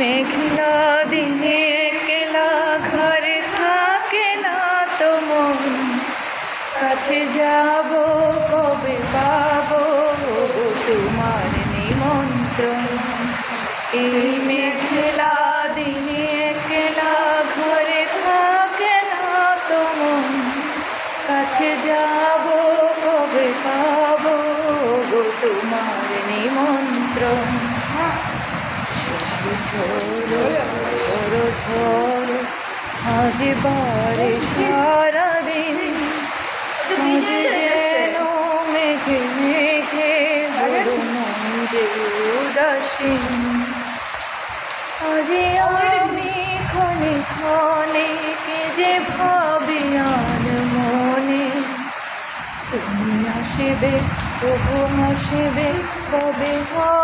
মেঘলা, দিনে একলা, ঘরে থাকে না কাছে যাব, কবে পাবো তোমার নিমন্ত্রণ। এই মেঘলা, দিনে একলা, ঘরে থাকে না কাছে যাব, কবে পাবো তোমার নিমন্ত্রণ। আজ বারে সারাদিন আজ যেন মেঘে মেঘে মন যে উদাসীন আজ আমি ক্ষণে ক্ষণে কে মনে তুমি আসবে, তবু আসবে কবে মিলন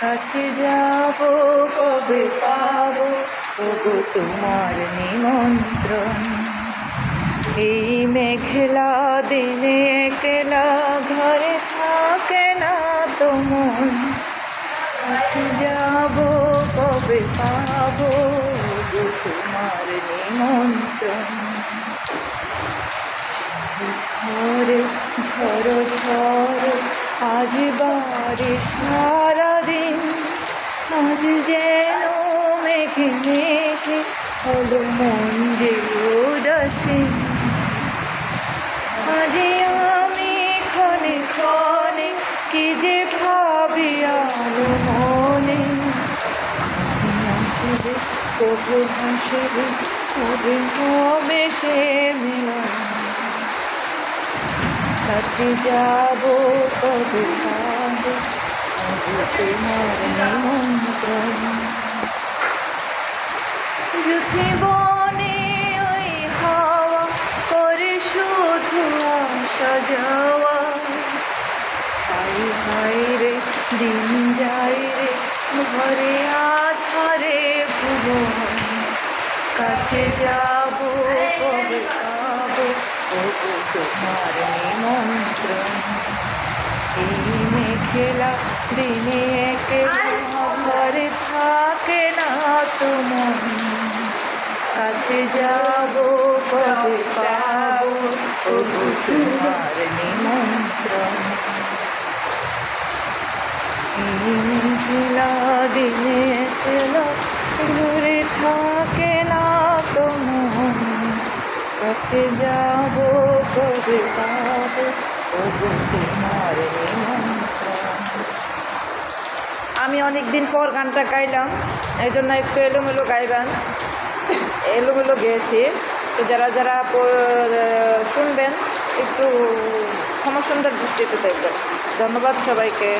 কাছে যাব, কবে পাব? তবু তোমার নিমন্ত্রণ। এই মেঘলা দিনে একলা ঘরে থাকে না তো মন। কাছে যাব, কবে পাব? তোমার নিমন্ত্রণ। ঝড়ে, ঝড়ো ঝড়ো, আজ বারে সারাদিন আজ যেন মেঘে মেঘে হলো মন যে উদাসীন আজ আমি ক্ষণে ক্ষণে কি যে ভাবি আলো মনে। তবু হাসবে কবে হবে সে মিলন। কাছে যাব কবে পাবো তোমার নিমন্ত্রণ যুথি বনে ওই হাওয়া করে শুধু আসা যাওয়া হাই হাই রে দিন যাই রে ঘরে আধারে ভুবন। কাছে যাব কবে পাবো? তবু তোমার নিমন্ত্রণ। এই মেঘেলা দিনে না তোমার কাছে যাব কবে তবু তোমার নিমন্ত্রণ দিনে একলা ঘরে থাকে না তোমার কাছে যাব কবে পাবো তবু তোমার নিমন্ত্রণ আমি অনেক দিন পর গানটা গাইলাম এই জন্য একটু এলোমেলো গাইবেন। এলোমেলো গেয়েছি। তো যারা যারা শুনবেন, একটু ক্ষমা সুন্দর দৃষ্টিতে দেখবেন। ধন্যবাদ সবাইকে।